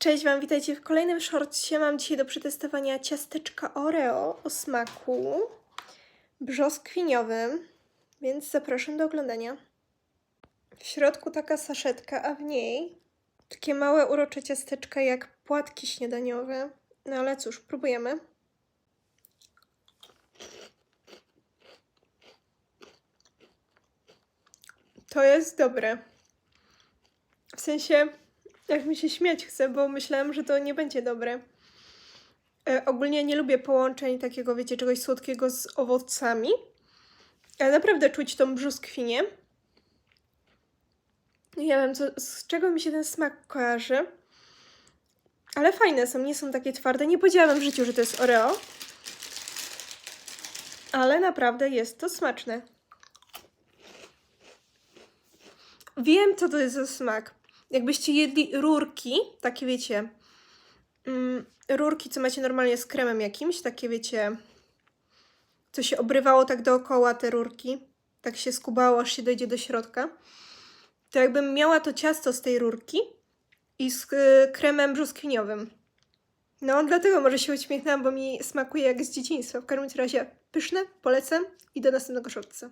Cześć Wam, witajcie w kolejnym shortcie. Mam dzisiaj do przetestowania ciasteczka Oreo o smaku brzoskwiniowym, więc zapraszam do oglądania. W środku taka saszetka, a w niej takie małe urocze ciasteczka jak płatki śniadaniowe. No ale cóż, próbujemy. To jest dobre. W sensie, jak mi się śmiać chce, bo myślałam, że to nie będzie dobre. E, ogólnie nie lubię połączeń takiego, wiecie, czegoś słodkiego z owocami. Ale naprawdę czuć tą brzoskwinię. Nie wiem, co, z czego mi się ten smak kojarzy. Ale fajne są, nie są takie twarde. Nie powiedziałabym w życiu, że to jest Oreo. Ale naprawdę jest to smaczne. Wiem, co to jest za smak. Jakbyście jedli rurki, takie wiecie, mm, rurki, co macie normalnie z kremem jakimś, takie wiecie, co się obrywało tak dookoła te rurki, tak się skubało, aż się dojdzie do środka, to jakbym miała to ciasto z tej rurki i z y, kremem brzoskwiniowym. No, dlatego może się uśmiechnęłam, bo mi smakuje jak z dzieciństwa. W każdym razie pyszne, polecam i do następnego shortca.